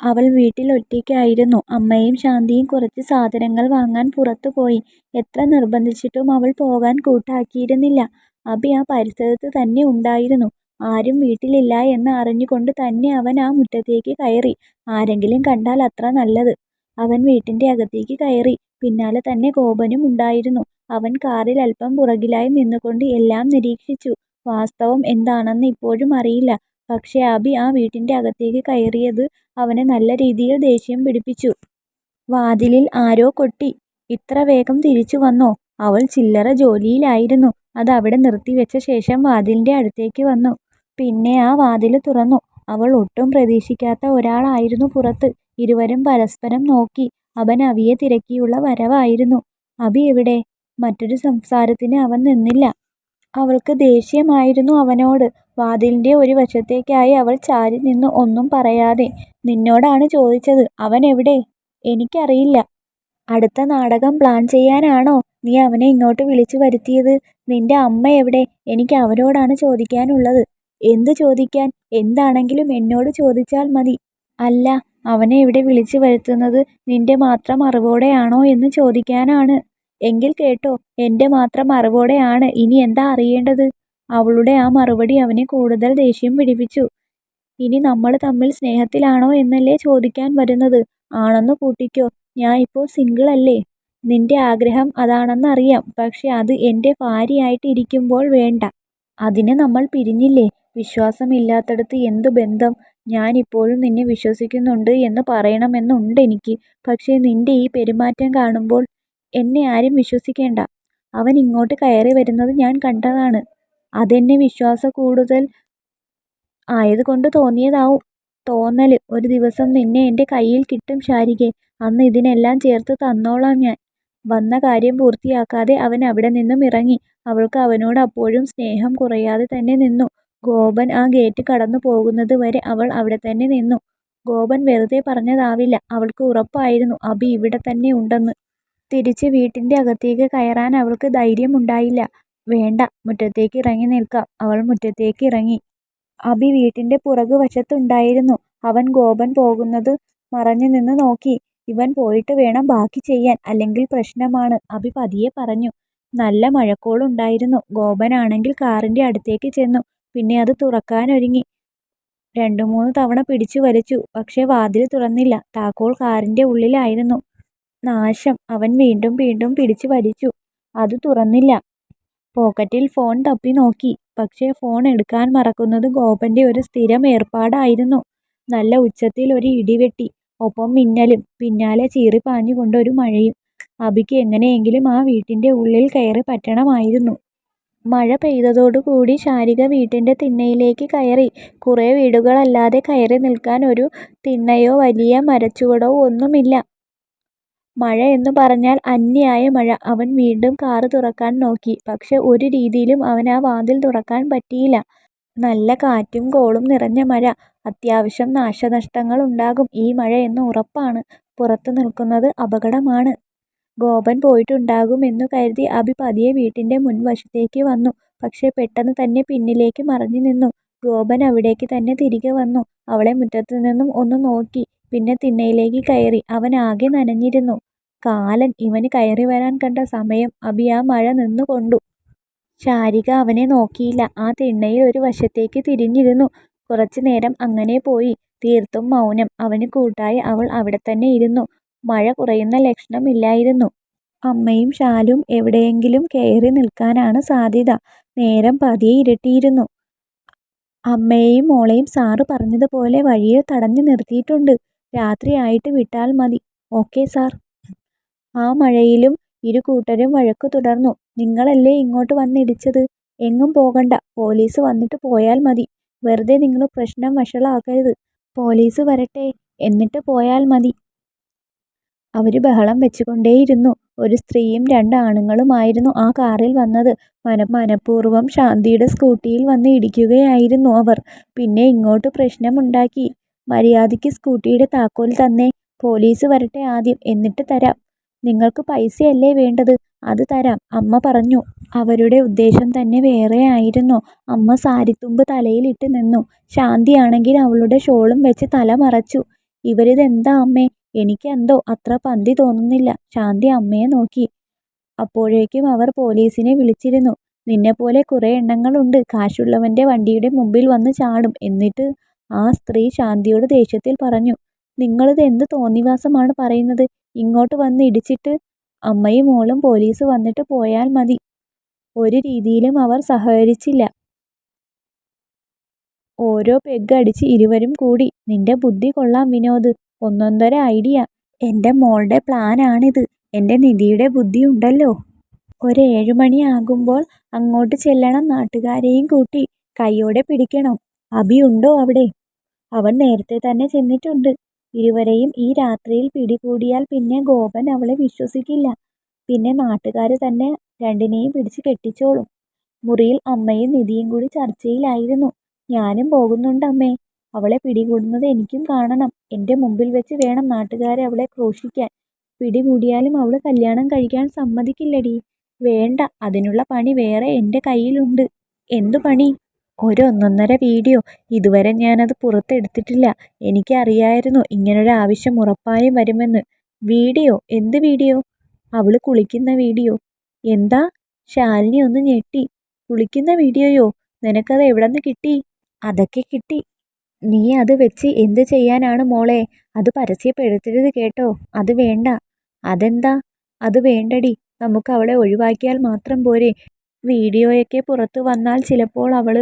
അവൾ വീട്ടിൽ ഒറ്റയ്ക്കായിരുന്നു. അമ്മയും ശാന്തിയും കുറച്ച് സാധനങ്ങൾ വാങ്ങാൻ പുറത്തു പോയി. എത്ര നിർബന്ധിച്ചിട്ടും അവൾ പോകാൻ കൂട്ടാക്കിയിരുന്നില്ല. അഭി ആ പരിസരത്ത് തന്നെ ഉണ്ടായിരുന്നു. ആരും വീട്ടിലില്ല എന്ന് അറിഞ്ഞുകൊണ്ട് തന്നെ അവൻ ആ മുറ്റത്തേക്ക് കയറി. ആരെങ്കിലും കണ്ടാൽ അത്ര നല്ലത്. അവൻ വീട്ടിന്റെ അകത്തേക്ക് കയറി. പിന്നാലെ തന്നെ ഗോപനും ഉണ്ടായിരുന്നു. അവൻ കാറിൽ അല്പം പുറകിലായി നിന്നുകൊണ്ട് എല്ലാം നിരീക്ഷിച്ചു. വാസ്തവം എന്താണെന്ന് ഇപ്പോഴും അറിയില്ല. പക്ഷേ അബി ആ വീട്ടിന്റെ അകത്തേക്ക് കയറിയത് അവനെ നല്ല രീതിയിൽ ദേഷ്യം പിടിപ്പിച്ചു. വാതിലിൽ ആരോ കൊട്ടി. "ഇത്ര വേഗം തിരിച്ചു വന്നോ? " അവൾ ചില്ലറ ജോലിയിലായിരുന്നു. അത് അവിടെ നിർത്തിവെച്ച ശേഷം വാതിലിന്റെ അടുത്തേക്ക് വന്നു. പിന്നെ ആ വാതിൽ തുറന്നു. അവൾ ഒട്ടും പ്രതീക്ഷിക്കാത്ത ഒരാളായിരുന്നു പുറത്ത്. ഇരുവരും പരസ്പരം നോക്കി. അവൻ അവിയെ തിരക്കിയുള്ള വരവായിരുന്നു. അബി എവിടെ? " മറ്റൊരു സംസാരത്തിന് അവൻ നിന്നില്ല. അവൾക്ക് ദേഷ്യമായിരുന്നു അവനോട്. വാതിലിന്റെ ഒരു വശത്തേക്കായി അവൾ ചാരി നിന്ന് ഒന്നും പറയാതെ. "നിന്നോടാണ് ചോദിച്ചത്. അവൻ എവിടെ? " "എനിക്കറിയില്ല. " "അടുത്ത നാടകം പ്ലാൻ ചെയ്യാനാണോ നീ അവനെ ഇങ്ങോട്ട് വിളിച്ചു വരുത്തിയത്? നിന്റെ അമ്മ എവിടെ? എനിക്ക് അവരോടാണ് ചോദിക്കാനുള്ളത്. " "എന്ത് ചോദിക്കാൻ? എന്താണെങ്കിലും എന്നോട് ചോദിച്ചാൽ മതി. " "അല്ല, അവനെ ഇവിടെ വിളിച്ചു വരുത്തുന്നത് നിന്റെ മാത്രം അറിവോടെയാണോ എന്ന് ചോദിക്കാനാണ്. " "എങ്കിൽ കേട്ടോ. എന്റെ മാത്രം അറിവോടെയാണ് ഇനി എന്താ അറിയേണ്ടത്? " അവളുടെ ആ മറുപടി അവനെ കൂടുതൽ ദേഷ്യം പിടിപ്പിച്ചു. "ഇനി നമ്മൾ തമ്മിൽ സ്നേഹത്തിലാണോ എന്നല്ലേ ചോദിക്കാൻ വരുന്നത്? ആണെന്നു കൂട്ടിക്കോ. ഞാൻ ഇപ്പോൾ സിംഗിൾ അല്ലേ? നിന്റെ ആഗ്രഹം അതാണെന്നറിയാം. പക്ഷേ അത് എന്റെ ഭാര്യയായിട്ട് ഇരിക്കുമ്പോൾ വേണ്ട. അതിന് നമ്മൾ പിരിഞ്ഞില്ലേ? വിശ്വാസം ഇല്ലാത്തിടത്ത് എന്തു ബന്ധം? ഞാൻ ഇപ്പോഴും നിന്നെ വിശ്വസിക്കുന്നുണ്ട് എന്ന് പറയണമെന്നുണ്ടെനിക്ക്. പക്ഷേ നിന്റെ ഈ പെരുമാറ്റം കാണുമ്പോൾ എന്നെ ആരും വിശ്വസിക്കേണ്ട. അവൻ ഇങ്ങോട്ട് കയറി വരുന്നത് ഞാൻ കണ്ടതാണ്. അതെന്നെ വിശ്വാസക്കൂടുതൽ ആയതുകൊണ്ട് തോന്നിയതാവും. തോന്നൽ. ഒരു ദിവസം നിന്നെ എന്റെ കയ്യിൽ കിട്ടും ശാരികേ. അന്ന് ഇതിനെല്ലാം ചേർത്ത് തന്നോളാം ഞാൻ. " വന്ന കാര്യം പൂർത്തിയാക്കാതെ അവൻ അവിടെ നിന്നും ഇറങ്ങി. അവൾക്ക് അവനോട് അപ്പോഴും സ്നേഹം കുറയാതെ തന്നെ നിന്നു. ഗോപൻ ആ ഗേറ്റ് കടന്നു പോകുന്നത് വരെ അവൾ അവിടെ തന്നെ നിന്നു. ഗോപൻ വെറുതെ പറഞ്ഞതാവില്ല. അവൾക്ക് ഉറപ്പായിരുന്നു അബി ഇവിടെ തന്നെ ഉണ്ടെന്ന്. തിരിച്ച് വീട്ടിന്റെ അകത്തേക്ക് കയറാൻ അവൾക്ക് ധൈര്യം ഉണ്ടായില്ല. "വേണ്ട, മുറ്റത്തേക്ക് ഇറങ്ങി നിൽക്കാം. " അവൾ മുറ്റത്തേക്ക് ഇറങ്ങി. അഭി വീട്ടിന്റെ പുറകു വശത്തുണ്ടായിരുന്നു. അവൻ ഗോപൻ പോകുന്നത് മറഞ്ഞു നിന്ന് നോക്കി. "ഇവൻ പോയിട്ട് വേണം ബാക്കി ചെയ്യാൻ. അല്ലെങ്കിൽ പ്രശ്നമാണ്. " അഭി പതിയെ പറഞ്ഞു. നല്ല മഴക്കോളുണ്ടായിരുന്നു. ഗോപനാണെങ്കിൽ കാറിന്റെ അടുത്തേക്ക് ചെന്നു. പിന്നെ അത് തുറക്കാനൊരുങ്ങി. രണ്ടു മൂന്ന് തവണ പിടിച്ചു വലിച്ചു. പക്ഷേ വാതിൽ തുറന്നില്ല. താക്കോൾ കാറിന്റെ ഉള്ളിലായിരുന്നു. നാശം. അവൻ വീണ്ടും വീണ്ടും പിടിച്ചു വലിച്ചു. അത് തുറന്നില്ല. പോക്കറ്റിൽ ഫോൺ തപ്പി നോക്കി. പക്ഷേ ഫോൺ എടുക്കാൻ മറക്കുന്നത് ഗോപന്റെ ഒരു സ്ഥിരം ഏർപ്പാടായിരുന്നു. നല്ല ഉച്ചത്തിൽ ഒരു ഇടിവെട്ടി. ഒപ്പം മിന്നലും. പിന്നാലെ ചീറിപ്പാഞ്ഞുകൊണ്ട് ഒരു മഴയും. അഭിക്ക് എങ്ങനെയെങ്കിലും ആ വീട്ടിന്റെ ഉള്ളിൽ കയറി പറ്റണമായിരുന്നു. മഴ പെയ്തതോടുകൂടി ശാരിക വീട്ടിന്റെ തിണ്ണയിലേക്ക് കയറി. കുറേ വീടുകളല്ലാതെ കയറി നിൽക്കാൻ ഒരു തിണ്ണയോ വലിയ മരച്ചുവടോ ഒന്നുമില്ല. മഴ എന്ന് പറഞ്ഞാൽ അന്യായ മഴ. അവൻ വീണ്ടും കാറ് തുറക്കാൻ നോക്കി. പക്ഷേ ഒരു രീതിയിലും അവൻ ആ വാതിൽ തുറക്കാൻ പറ്റിയില്ല. നല്ല കാറ്റും കോളും നിറഞ്ഞ മഴ. അത്യാവശ്യം നാശനഷ്ടങ്ങൾ ഉണ്ടാകും ഈ മഴ എന്ന് ഉറപ്പാണ്. പുറത്തു നിൽക്കുന്നത് അപകടമാണ്. ഗോപൻ പോയിട്ടുണ്ടാകും എന്നു കരുതി അഭി പതിയെ വീട്ടിന്റെ മുൻവശത്തേക്ക് വന്നു. പക്ഷേ പെട്ടെന്ന് തന്നെ പിന്നിലേക്ക് മറഞ്ഞു നിന്നു. ഗോപൻ അവിടേക്ക് തന്നെ തിരികെ വന്നു. അവളെ മുറ്റത്തു നിന്നും ഒന്ന് നോക്കി. പിന്നെ തിണ്ണയിലേക്ക് കയറി. അവൻ ആകെ നനഞ്ഞിരുന്നു. കാലൻ. ഇവന് കയറി വരാൻ കണ്ട സമയം. അബി ആ മഴ നിന്നുകൊണ്ടു ശാരിക അവനെ നോക്കിയില്ല. ആ തിണ്ണയിൽ ഒരു വശത്തേക്ക് തിരിഞ്ഞിരുന്നു. കുറച്ചു നേരം അങ്ങനെ പോയി. തീർത്തും മൗനം. അവന് കൂട്ടായി അവൾ അവിടെ തന്നെ ഇരുന്നു. മഴ കുറയുന്ന ലക്ഷണമില്ലായിരുന്നു അമ്മയും ഷാലും എവിടെയെങ്കിലും കയറി നിൽക്കാനാണ് സാധ്യത. നേരം പതിയെ ഇരുട്ടിയിരുന്നു. അമ്മയെയും മോളെയും സാറ് പറഞ്ഞതുപോലെ വഴിയിൽ തടഞ്ഞു നിർത്തിയിട്ടുണ്ട്. രാത്രിയായിട്ട് വിട്ടാൽ മതി. Okay sir. " ആ മഴയിലും ഇരു കൂട്ടരും വഴക്കു തുടർന്നു. "നിങ്ങളല്ലേ ഇങ്ങോട്ട് വന്നിടിച്ചത്? എങ്ങും പോകണ്ട. പോലീസ് വന്നിട്ട് പോയാൽ മതി. വെറുതെ നിങ്ങൾ പ്രശ്നം വഷളാക്കരുത്. പോലീസ് വരട്ടെ. എന്നിട്ട് പോയാൽ മതി. " അവർ ബഹളം വെച്ചുകൊണ്ടേയിരുന്നു. ഒരു സ്ത്രീയും രണ്ട് ആണുങ്ങളുമായിരുന്നു ആ കാറിൽ വന്നത്. മനപ്പൂർവം ശാന്തിയുടെ സ്കൂട്ടിയിൽ വന്ന് ഇടിക്കുകയായിരുന്നു അവർ. പിന്നെ ഇങ്ങോട്ട് പ്രശ്നമുണ്ടാക്കി. "മര്യാദയ്ക്ക് സ്കൂട്ടിയുടെ താക്കോൽ തന്നേ. പോലീസ് വരട്ടെ ആദ്യം. എന്നിട്ട് തരാം. " "നിങ്ങൾക്ക് പൈസയല്ലേ വേണ്ടത്? അത് തരാം. " അമ്മ പറഞ്ഞു. അവരുടെ ഉദ്ദേശം തന്നെ വേറെയായിരുന്നു. അമ്മ സാരിത്തുമ്പ് തലയിലിട്ട് നിന്നു. ശാന്തിയാണെങ്കിൽ അവളുടെ ഷോളും വെച്ച് തല മറച്ചു. ഇവരിതെന്താ അമ്മേ എനിക്കെന്തോ അത്ര പന്തി തോന്നുന്നില്ല ശാന്തി അമ്മയെ നോക്കി അപ്പോഴേക്കും അവർ പോലീസിനെ വിളിച്ചിരുന്നു നിന്നെപ്പോലെ കുറേ എണ്ണങ്ങളുണ്ട് കാശുള്ളവന്റെ വണ്ടിയുടെ മുമ്പിൽ വന്ന് ചാടും എന്നിട്ട് ആ സ്ത്രീ ശാന്തിയോട് ദേഷ്യത്തിൽ പറഞ്ഞു നിങ്ങളിത് എന്ത് തോന്നിവാസമാണ് പറയുന്നത്? ഇങ്ങോട്ട് വന്ന് ഇടിച്ചിട്ട് അമ്മയും മോളും പോലീസ് വന്നിട്ട് പോയാൽ മതി. ഒരു രീതിയിലും അവർ സഹകരിച്ചില്ല. ഓരോ പെഗ് അടിച്ച് ഇരുവരും കൂടി. നിന്റെ ബുദ്ധി കൊള്ളാം വിനോദ്. ഒന്നൊന്നര ഐഡിയ. എന്റെ മോളുടെ പ്ലാനാണിത്. എന്റെ നിധിയുടെ ബുദ്ധി ഉണ്ടല്ലോ ഒരു ഏഴുമണി ആകുമ്പോൾ അങ്ങോട്ട് ചെല്ലണം നാട്ടുകാരെയും കൂട്ടി. കൈയോടെ പിടിക്കണം. അഭി ഉണ്ടോ അവിടെ? അവൻ നേരത്തെ തന്നെ ചെന്നിട്ടുണ്ട്. ഇരുവരെയും ഈ രാത്രിയിൽ പിടികൂടിയാൽ പിന്നെ ഗോപൻ അവളെ വിശ്വസിക്കില്ല. പിന്നെ നാട്ടുകാർ തന്നെ രണ്ടിനെയും പിടിച്ച് കെട്ടിച്ചോളും. മുറിയിൽ അമ്മയും നിധിയും കൂടി ചർച്ചയിലായിരുന്നു. ഞാനും പോകുന്നുണ്ട് അമ്മേ. അവളെ പിടികൂടുന്നത് എനിക്കും കാണണം. എന്റെ മുമ്പിൽ വെച്ച് വേണം നാട്ടുകാരെ അവളെ ക്രൂശിക്കാൻ. പിടികൂടിയാലും അവൾ കല്യാണം കഴിക്കാൻ സമ്മതിക്കില്ലടി. വേണ്ട അതിനുള്ള പണി വേറെ എന്റെ കയ്യിലുണ്ട്. എന്തു പണി? ഒരു ഒന്നൊന്നര വീഡിയോ. ഇതുവരെ ഞാനത് പുറത്തെടുത്തിട്ടില്ല. എനിക്കറിയായിരുന്നു ഇങ്ങനൊരു ആവശ്യം ഉറപ്പായും വരുമെന്ന്. വീഡിയോ? എന്ത് വീഡിയോ? അവൾ കുളിക്കുന്ന വീഡിയോ. എന്താ? ശാലിനി ഒന്ന് ഞെട്ടി. കുളിക്കുന്ന വീഡിയോയോ? നിനക്കത് എവിടെ നിന്ന് കിട്ടി? അതൊക്കെ കിട്ടി. നീ അത് വെച്ച് എന്ത് ചെയ്യാനാണ് മോളെ? അത് പരസ്യപ്പെടുത്തരുത് കേട്ടോ. അത് വേണ്ട. അതെന്താ? അത് വേണ്ടടി. നമുക്ക് അവളെ ഒഴിവാക്കിയാൽ മാത്രം പോരെ. വീഡിയോയൊക്കെ പുറത്തു വന്നാൽ ചിലപ്പോൾ അവൾ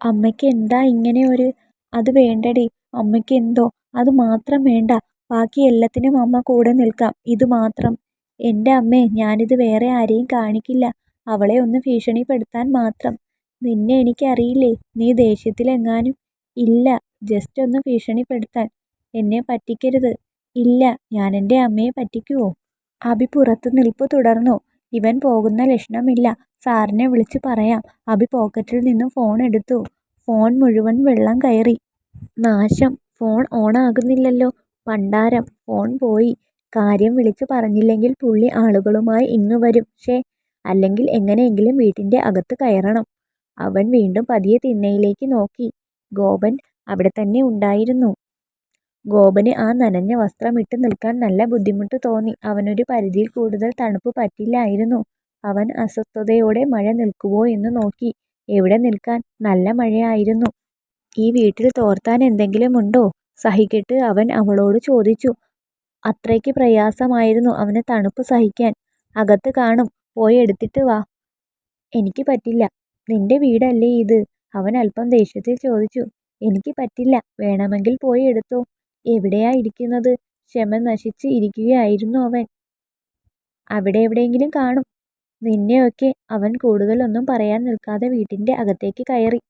അമ്മയ്ക്ക് എന്താ ഇങ്ങനെ ഒരു അത് വേണ്ടടി അമ്മയ്ക്ക് എന്തോ അത് മാത്രം വേണ്ട ബാക്കി എല്ലാത്തിനും അമ്മ കൂടെ നിൽക്കാം ഇത് മാത്രം. എന്റെ അമ്മേ ഞാനിത് വേറെ ആരെയും കാണിക്കില്ല അവളെ ഒന്ന് ഭീഷണിപ്പെടുത്താൻ മാത്രം. നിന്നെ എനിക്കറിയില്ലേ നീ ദേഷ്യത്തിലെങ്ങാനും? ഇല്ല ജസ്റ്റ് ഒന്ന് ഭീഷണിപ്പെടുത്താൻ. എന്നെ പറ്റിക്കരുത്. ഇല്ല ഞാൻ എന്റെ അമ്മയെ പറ്റിക്കുവോ? അഭി പുറത്ത് നിൽപ്പ് തുടർന്നു. ഇവൻ പോകുന്ന ലക്ഷണമില്ല. സാറിനെ വിളിച്ച് പറയാം. അഭി പോക്കറ്റിൽ നിന്നും ഫോൺ എടുത്തു. ഫോൺ മുഴുവൻ വെള്ളം കയറി. നാശം. ഫോൺ ഓണാകുന്നില്ലല്ലോ പണ്ടാരം. ഫോൺ പോയി. കാര്യം വിളിച്ചു പറഞ്ഞില്ലെങ്കിൽ പുള്ളി ആളുകളുമായി ഇങ്ങു വരും. ഷേ അല്ലെങ്കിൽ എങ്ങനെയെങ്കിലും വീട്ടിന്റെ അകത്ത് കയറണം. അവൻ വീണ്ടും പതിയെ തിണ്ണയിലേക്ക് നോക്കി. ഗോപൻ അവിടെ തന്നെ ഉണ്ടായിരുന്നു. ഗോപന് ആ നനഞ്ഞ വസ്ത്രം ഇട്ട് നിൽക്കാൻ നല്ല ബുദ്ധിമുട്ട് തോന്നി. അവനൊരു പരിധിയിൽ കൂടുതൽ തണുപ്പ് പറ്റില്ലായിരുന്നു. അവൻ അസ്വസ്ഥതയോടെ മഴ നിൽക്കുവോ എന്ന് നോക്കി. എവിടെ നിൽക്കാൻ? നല്ല മഴയായിരുന്നു. ഈ വീട്ടിൽ തോർത്താൻ എന്തെങ്കിലും ഉണ്ടോ? സഹികെട്ട് അവൻ അവളോട് ചോദിച്ചു. അത്രയ്ക്ക് പ്രയാസമായിരുന്നു അവന് തണുപ്പ് സഹിക്കാൻ. അകത്ത് കാണും. പോയി എടുത്തിട്ട് വാ. എനിക്ക് പറ്റില്ല. നിന്റെ വീടല്ലേ ഇത്? അവൻ അല്പം ദേഷ്യത്തിൽ ചോദിച്ചു. എനിക്ക് പറ്റില്ല. വേണമെങ്കിൽ പോയി എടുത്തോ. എവിടെയാ ഇരിക്കുന്നത്? ക്ഷമ നശിച്ച് ഇരിക്കുകയായിരുന്നു അവൻ. അവിടെ എവിടെയെങ്കിലും കാണും. നിന്നെയൊക്കെ അവൻ കൂടുതലൊന്നും പറയാൻ നിൽക്കാതെ വീട്ടിന്റെ അകത്തേക്ക് കയറി.